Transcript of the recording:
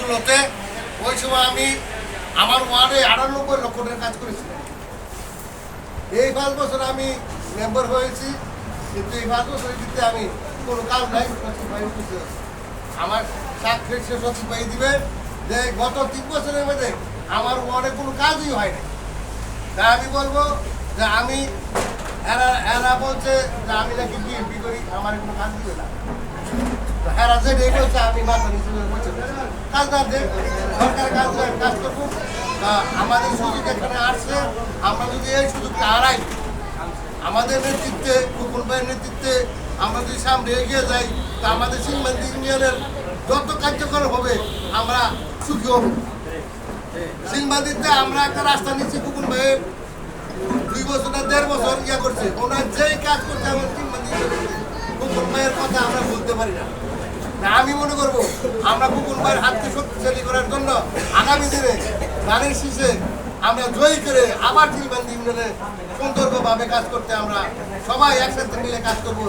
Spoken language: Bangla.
ষোলোতে ওই সময় আমি আমার ওয়ার্ডে আটানব্বই লক্ষ টাকার কাজ করেছিলাম। এই পাঁচ বছর আমি মেম্বার হয়েছি, কিন্তু এই পাঁচ বছরের ভিতরে আমি কোনো কাজ নাই আমার চাক ফেসে সচিব ভাই দিবে, যে গত তিন বছরের মধ্যে আমার ওয়ার্ডে কোনো কাজই হয় না তাই আমি বলব যে আমি, এরা এরা বলছে যে আমি নাকি বিএনপি করি, আমার কোনো কাজ দিবে না। এরা যে আমি মাথা নিচু বলছি কাজ না দেখ সরকার কাজ কাজ করব আমাদের সুযোগ এখানে আসছে, আমরা যদি এই সুযোগটা হারাই, আমাদের নেতৃত্বে কুকুর ভাইয়ের নেতৃত্বে আমরা যদি সামনে এগিয়ে যাই, তা আমাদের সিংবান্দি ইউনিয়নের যত কার্যকর হবে, আমরা সুখী হব। সিংবান্দিতে আমরা একটা রাস্তা নিচ্ছি কুকুর ভাইয়ের দুই বছর না দেড় বছর ইয়া করছে। ওনার যেই কাজ করছে, আমার সিংবান্দি কুকুর ভাইয়ের কথা আমরা বলতে পারি না। আমি মনে করব, আমরা কুকুর ভাইয়ের হাতকে শক্তিশালী করার জন্য আগামী দিনে গানের শীষে আমরা জয়ী করে আবার সিংবান্দি ইউনিয়নে সুন্দরভাবে কাজ করতে আমরা সবাই একসাথে মিলে কাজ করব।